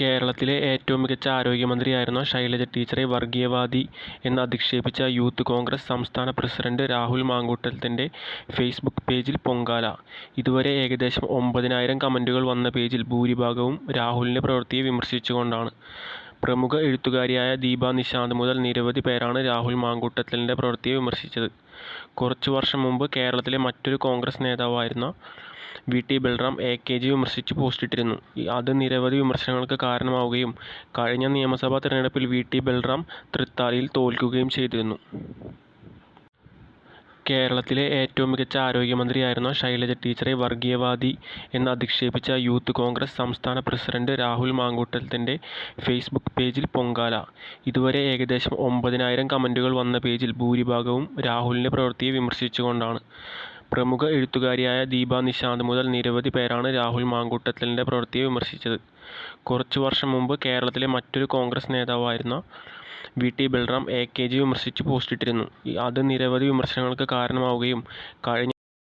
കേരളത്തിലെ ഏറ്റവും മികച്ച ആരോഗ്യമന്ത്രിയായിരുന്ന ശൈലജ ടീച്ചറെ വർഗീയവാദി എന്ന് അധിക്ഷേപിച്ച യൂത്ത് കോൺഗ്രസ് സംസ്ഥാന പ്രസിഡന്റ് രാഹുൽ മാങ്കൂട്ടത്തിന്റെ ഫേസ്ബുക്ക് പേജിൽ പൊങ്കാല. ഇതുവരെ ഏകദേശം ഒമ്പതിനായിരം കമന്റുകൾ വന്ന പേജിൽ ഭൂരിഭാഗവും രാഹുലിന്റെ പ്രവൃത്തിയെ വിമർശിച്ചുകൊണ്ടാണ്. പ്രമുഖ എഴുത്തുകാരിയായ ദീപ നിശാന്ത് മുതൽ നിരവധി പേരാണ് രാഹുൽ മാങ്കൂട്ടത്തിലിന്റെ പ്രവൃത്തിയെ വിമർശിച്ചത്. കുറച്ചു വർഷം മുമ്പ് കേരളത്തിലെ മറ്റൊരു കോൺഗ്രസ് നേതാവായിരുന്ന V. T. Balram A. K. G വിമർശിച്ച് പോസ്റ്റിട്ടിരുന്നു. അത് നിരവധി വിമർശനങ്ങൾക്ക് കാരണമാവുകയും കഴിഞ്ഞ നിയമസഭാ തിരഞ്ഞെടുപ്പിൽ വി. ടി. ബൽറാം തൃത്താലയിൽ തോൽക്കുകയും ചെയ്തിരുന്നു. കേരളത്തിലെ ഏറ്റവും മികച്ച ആരോഗ്യമന്ത്രിയായിരുന്ന ശൈലജ ടീച്ചറെ വർഗീയവാദി എന്ന് അധിക്ഷേപിച്ച യൂത്ത് കോൺഗ്രസ് സംസ്ഥാന പ്രസിഡന്റ് രാഹുൽ മാങ്കൂട്ടത്തിന്റെ ഫേസ്ബുക്ക് പേജിൽ പൊങ്കാല. ഇതുവരെ ഏകദേശം ഒമ്പതിനായിരം കമന്റുകൾ വന്ന പേജിൽ ഭൂരിഭാഗവും രാഹുലിന്റെ പ്രവൃത്തിയെ വിമർശിച്ചുകൊണ്ടാണ്. പ്രമുഖ എഴുത്തുകാരിയായ ദീപ നിശാന്ത് മുതൽ നിരവധി പേരാണ് രാഹുൽ മാങ്കൂട്ടത്തിലിന്റെ പ്രവൃത്തിയെ വിമർശിച്ചത്. കുറച്ചു വർഷം മുമ്പ് കേരളത്തിലെ മറ്റൊരു കോൺഗ്രസ് നേതാവായിരുന്ന V. T. Balram A. K. G വിമർശിച്ച് പോസ്റ്റിട്ടിരുന്നു. അത് നിരവധി വിമർശനങ്ങൾക്ക് കാരണമാവുകയും കഴിഞ്ഞ